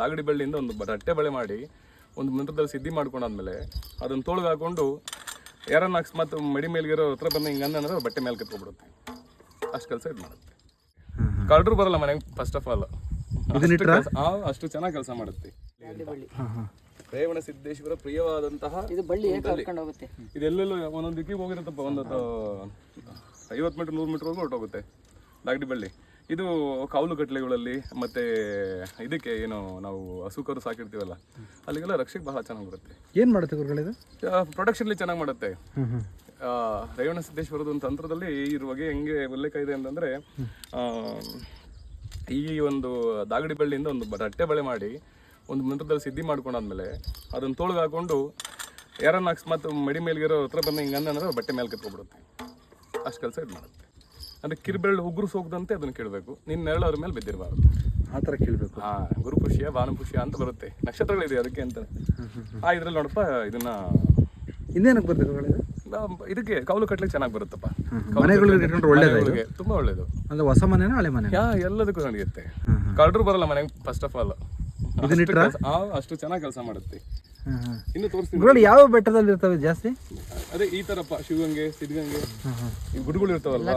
ದಾಗಡಿ ಬಳ್ಳಿಯಿಂದ ಒಂದು ಬಟ್ಟೆ ರಟ್ಟೆ ಬಳೆ ಮಾಡಿ ಒಂದು ಮಂತ್ರದಲ್ಲಿ ಸಿದ್ಧಿ ಮಾಡ್ಕೊಂಡಾದ್ಮೇಲೆ ಅದನ್ನ ತೋಳ್ಗೆ ಹಾಕೊಂಡು ಯಾರನ್ನ ಅಕಸ್ಮಾತ್ ಮಡಿ ಮೇಲ್ಗಿರೋ ಹತ್ರ ಬಂದು ಹಿಂಗೆ ಅಂದ್ರೆ ಬಟ್ಟೆ ಮೇಲೆ ಕತ್ಕೊಬಿಡುತ್ತೆ. ಅಷ್ಟು ಕೆಲಸ ಇದು ಮಾಡುತ್ತೆ. ಕಳ್ಳರು ಬರಲ್ಲ ಮನೆಗೆ ಫಸ್ಟ್ ಆಫ್ ಆಲ್ ಅಷ್ಟು ಚೆನ್ನಾಗಿ ಕೆಲಸ ಮಾಡುತ್ತೆ. ರೇವಣ ಸಿದ್ದೇಶ್ವರ ಪ್ರಿಯವಾದಂತಹ ಇದು ಬಳ್ಳಿ ಹೋಗುತ್ತೆ? ಇದೆಲ್ಲೆಲ್ಲೋ ಒಂದೊಂದು ದಿಕ್ಕಿಗೆ ಹೋಗಿರುತ್ತಪ್ಪ ಒಂದು ಐವತ್ತು ಮೀಟರ್ ನೂರು ಮೀಟರ್ವರೆಗೂ ಹೊರಟೋಗುತ್ತೆ. ದಾಗಡಿ ಬಳ್ಳಿ. ಇದು ಕಾವಲು ಕಟ್ಲೆಗಳಲ್ಲಿ ಮತ್ತೆ ಇದಕ್ಕೆ ಏನು ನಾವು ಹಸುಕರು ಸಾಕಿರ್ತೀವಲ್ಲ ಅಲ್ಲಿಗೆಲ್ಲ ರಕ್ಷೆಗೆ ಬಹಳ ಚೆನ್ನಾಗಿ ಬರುತ್ತೆ. ಏನು ಮಾಡುತ್ತೆ ಗುರುಗಳಿದು ಪ್ರೊಡಕ್ಷನ್ಲಿ ಚೆನ್ನಾಗಿ ಮಾಡುತ್ತೆ. ರೇವಣ ಸಿದ್ದೇಶ್ವರದ ಒಂದು ತಂತ್ರದಲ್ಲಿ ಇದ್ರ ಬಗ್ಗೆ ಹೆಂಗೆ ಉಲ್ಲೇಖ ಇದೆ ಅಂತಂದ್ರೆ ಈ ಒಂದು ದಾಗಡಿ ಬಳ್ಳಿಯಿಂದ ಒಂದು ಬಟ್ಟೆ ಬಳೆ ಮಾಡಿ ಒಂದು ಮಂತ್ರದಲ್ಲಿ ಸಿದ್ಧಿ ಮಾಡ್ಕೊಂಡಾದ್ಮೇಲೆ ಅದನ್ನ ತೋಳ್ಗೆ ಹಾಕೊಂಡು ಯಾರನ್ನ ಅಕಸ್ಮಾತ್ ಮಡಿ ಮೇಲ್ಗಿರೋ ಹತ್ರ ಬಂದು ಹಿಂಗೆ ಅಂದ್ರೆ ಬಟ್ಟೆ ಮೇಲೆ ಕತ್ಕೊಬಿಡುತ್ತೆ ಅಷ್ಟು ಕೆಲಸ ಇದು ಮಾಡುತ್ತೆ ಅಂದ್ರೆ ಕಿರ್ಬೆರಳು ಉಗುರು ಸೋಗದಂತೆ ಅದನ್ನ ಕೇಳಬೇಕು. ನಿನ್ನ ನೆರಳು ಅದ್ರ ಮೇಲೆ ಬಿದ್ದಿರಬಾರ್ದು. ಆ ತರ ಕೇಳಬೇಕು. ಹಾ ಗುರು ಖುಷಿಯ ಭಾನು ಪುಷ್ಯ ಅಂತ ಬರುತ್ತೆ. ನಕ್ಷತ್ರಗಳಿದೆ ಅದಕ್ಕೆ ಅಂತ. ಆ ಇದ್ರಲ್ಲಿ ನೋಡಪ್ಪ ಇದನ್ನ ಇನ್ನೇನಕ್ಕೆ ಗುರುಗಳಿದು ಇದಕ್ಕೆ ಕೌಲು ಕಟ್ಲಿಕ್ಕೆ ಚೆನ್ನಾಗಿ ಬರುತ್ತಪ್ಪ. ಒಳ್ಳೇದು ತುಂಬಾ ಒಳ್ಳೇದು. ಅಂದ್ರೆ ಹೊಸ ಮನೆನಾ ಹಳೆ ಮನೆ ಯಾ ಎಲ್ಲದಕ್ಕೂ ನಡೆಯುತ್ತೆ. ಕಳ್ರು ಬರಲ್ಲ ಮನೆಗೆ ಫಸ್ಟ್ ಆಫ್ ಆಲ್ ಅಷ್ಟು ಚೆನ್ನಾಗಿ ಕೆಲಸ ಮಾಡುತ್ತೆ. ಇನ್ನು ತೋರಿಸ್ತೀನಿ. ಯಾವ ಬೆಟ್ಟದಲ್ಲಿ ಇರ್ತವೆ ಜಾಸ್ತಿ? ಅದೇ ಈ ತರಪ್ಪ ಶಿವಗಂಗೆ ಸಿದ್ಧಗಂಗೆ ಈ ಗುಡ್ಗಳು ಇರ್ತಾವಲ್ಲ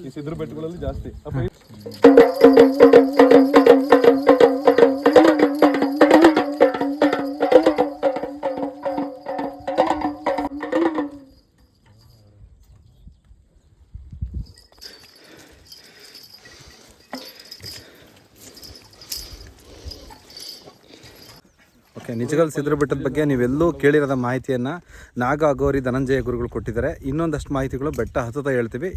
ಈ ಸಿದ್ರ ಬೆಟ್ಟಗಳಲ್ಲಿ ಜಾಸ್ತಿ. ಅಪ್ಪ ಓಕೆ, ನಿಜಗಲ್ ಸಿದ್ರ ಬೆಟ್ಟದ ಬಗ್ಗೆ ನೀವೆಲ್ಲೂ ಕೇಳಿರೋದ ಮಾಹಿತಿಯನ್ನು ನಾಗ ಅಗೋರಿ ಧನಂಜಯ ಗುರುಗಳು ಕೊಟ್ಟಿದ್ದಾರೆ. ಇನ್ನೊಂದಷ್ಟು ಮಾಹಿತಿಗಳು ಬೆಟ್ಟ ಹತ್ತುತ್ತಾ ಹೇಳ್ತೀವಿ.